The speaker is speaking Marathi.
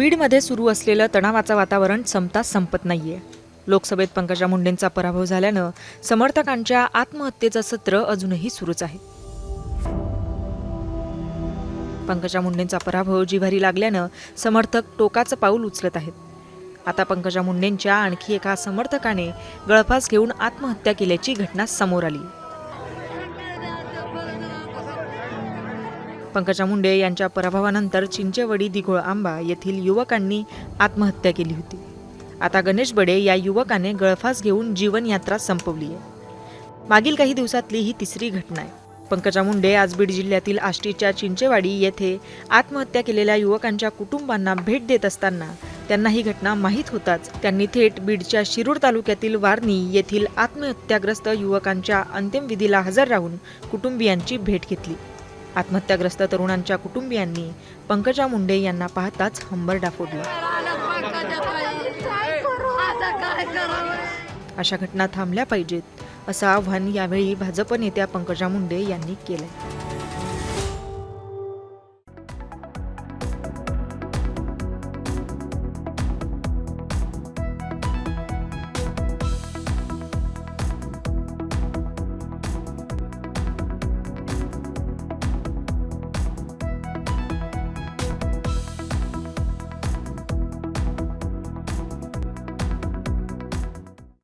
बीडमध्ये सुरू असलेलं तणावाचं वातावरण संपता संपत नाहीये. लोकसभेत पंकजा मुंडेंचा पराभव झाल्यानं समर्थकांच्या आत्महत्येचं सत्र अजूनही सुरूच आहे. पंकजा मुंडेंचा पराभव जिव्हारी लागल्यानं समर्थक टोकाचं पाऊल उचलत आहेत. आता पंकजा मुंडेंच्या आणखी एका समर्थकाने गळफास घेऊन आत्महत्या केल्याची घटना समोर आली पंकजा मुंडे यांच्या पराभवानंतर चिंचवडी दिघोळ आंबा येथील युवकांनी आत्महत्या केली होती. आता गणेश बडे या युवकाने गळफास घेऊन जीवनयात्रा संपवली आहे. मागील काही दिवसातली ही तिसरी घटना आहे. पंकजा मुंडे आज बीड जिल्ह्यातील आष्टीच्या चिंचेवाडी येथे आत्महत्या केलेल्या युवकांच्या कुटुंबांना भेट देत असताना त्यांना ही घटना माहीत होताच त्यांनी थेट बीडच्या शिरूर तालुक्यातील वारणी येथील आत्महत्याग्रस्त युवकांच्या अंतिमविधीला हजर राहून कुटुंबियांची भेट घेतली. आत्महत्याग्रस्त तरुणांच्या कुटुंबियांनी पंकजा मुंडे यांना पाहताच हंबरडा फोडला. अशा घटना थांबल्या पाहिजेत असं आव्हान यावेळी भाजप नेत्या पंकजा मुंडे यांनी केलंय.